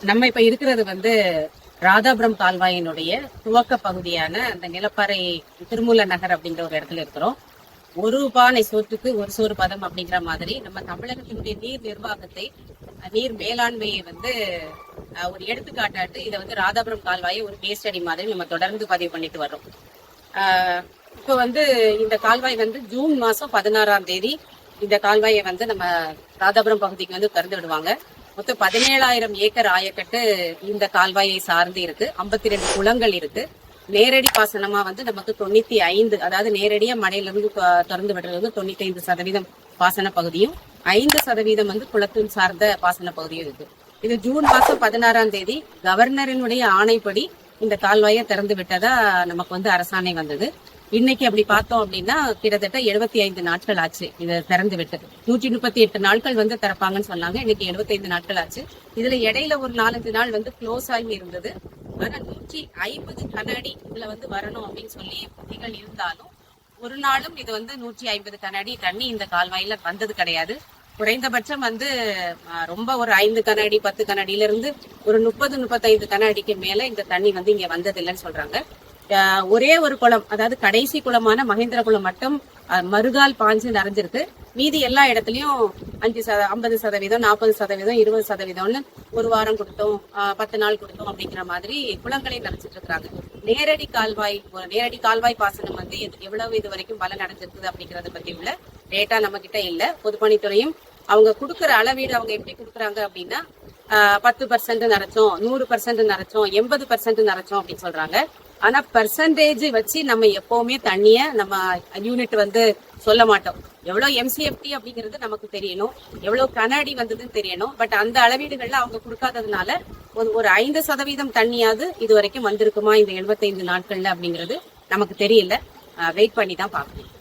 நம்ம இப்ப இருக்கிறது வந்து ராதாபுரம் கால்வாயினுடைய துவக்க பகுதியான அந்த நிலப்பாறை திருமூல நகர் அப்படிங்கிற ஒரு இடத்துல இருக்கிறோம். ஒரு பானை சோற்றுக்கு ஒரு சோறு பதம் அப்படிங்கிற மாதிரி நம்ம தமிழகத்தினுடைய நீர் நிர்வாகத்தை நீர் மேலாண்மையை வந்து ஒரு எடுத்துக்காட்டாட்டு இதை வந்து ராதாபுரம் கால்வாயை ஒரு கேஸ் ஸ்டடி மாதிரி நம்ம தொடர்ந்து பதிவு பண்ணிட்டு வர்றோம். ஆஹ் இப்போ வந்து இந்த கால்வாய் வந்து ஜூன் மாசம் பதினாறாம் தேதி இந்த கால்வாயை வந்து நம்ம ராதாபுரம் பகுதிக்கு வந்து திறந்து விடுவாங்க மொத்தம் பதினேழாயிரம் ஏக்கர் ஆயக்கட்டு இந்த கால்வாயை சார்ந்து இருக்கு. ஐம்பத்தி ரெண்டு குளங்கள் இருக்கு. நேரடி பாசனமா வந்து நமக்கு தொண்ணூத்தி ஐந்து அதாவது நேரடியா மழையில இருந்து திறந்து விடுறது வந்து தொண்ணூத்தி ஐந்து சதவீதம் பாசன பகுதியும் ஐந்து சதவீதம் வந்து குளத்தின் சார்ந்த பாசன பகுதியும் இருக்கு. இது ஜூன் மாசம் பதினாறாம் தேதி கவர்னரினுடைய ஆணைப்படி இந்த கால்வாயை திறந்து விட்டதா நமக்கு வந்து அரசாணை வந்தது. இன்னைக்கு அப்படி பார்த்தோம் அப்படின்னா கிட்டத்தட்ட எழுபத்தி ஐந்து நாட்கள் ஆச்சு இதை திறந்து விட்டது. நூற்றி முப்பத்தி எட்டு நாட்கள் வந்து திறப்பாங்கன்னு சொன்னாங்க. இன்னைக்கு 75 நாட்கள் ஆச்சு. இதுல இடையில ஒரு நாலஞ்சு நாள் வந்து க்ளோஸ் ஆகி இருந்தது. ஆனா நூற்றி ஐம்பது கண்ணாடி இதுல வந்து வரணும் அப்படின்னு சொல்லி புத்திகள் இருந்தாலும் ஒரு நாளும் இது வந்து நூற்றி ஐம்பது கண்ணாடி தண்ணி இந்த கால்வாயில வந்தது கிடையாது. குறைந்தபட்சம் வந்து ரொம்ப ஒரு ஐந்து கண்ணாடி பத்து கண்ணாடியில இருந்து ஒரு முப்பது முப்பத்தைந்து கண்ணாடிக்கு மேல இந்த தண்ணி வந்து இங்க வந்ததில்லைன்னு சொல்றாங்க. ஒரே ஒரு குளம் அதாவது கடைசி குளமான மகேந்திர குளம் மட்டும் மறுகால் பாஞ்சு நிறைஞ்சிருக்கு. மீதி எல்லா இடத்துலயும் அஞ்சு சத ஐம்பது சதவீதம் நாற்பது சதவீதம் இருபது சதவீதம்னு ஒரு வாரம் கொடுத்தோம் பத்து நாள் கொடுத்தோம் அப்படிங்கிற மாதிரி குளங்களை நினைச்சிட்டு இருக்கிறாங்க நேரடி கால்வாய் நேரடி கால்வாய் பாசனம் வந்து எவ்வளவு இது வரைக்கும் பலன் அடைஞ்சிருக்குது அப்படிங்கறத பத்தி உள்ள டேட்டா நம்ம கிட்ட இல்ல. பொதுப்பணித்துறையும் அவங்க கொடுக்குற அளவீடு அவங்க எப்படி கொடுக்குறாங்க அப்படின்னா பத்து பர்சன்ட் நிறைச்சோம் நூறு பர்சன்ட் நிறைச்சோம் எண்பது பர்சன்ட் நிறைச்சோம் அப்படின்னு சொல்றாங்க. ஆனா பர்சன்டேஜ் வச்சு நம்ம எப்பவுமே தண்ணிய நம்ம யூனிட் வந்து சொல்ல மாட்டோம். எவ்வளவு எம்சிஎஃப்டி அப்படிங்கிறது நமக்கு தெரியணும். எவ்வளவு கண்ணாடி வந்ததுன்னு தெரியணும். பட் அந்த அளவீடுகள்ல அவங்க கொடுக்காததுனால ஒரு ஒரு ஐந்து சதவீதம் தண்ணியாவது இது வரைக்கும் வந்திருக்குமா இந்த 75 நாட்கள்ல அப்படிங்கிறது நமக்கு தெரியல. வெயிட் பண்ணி தான் பார்க்கணும்.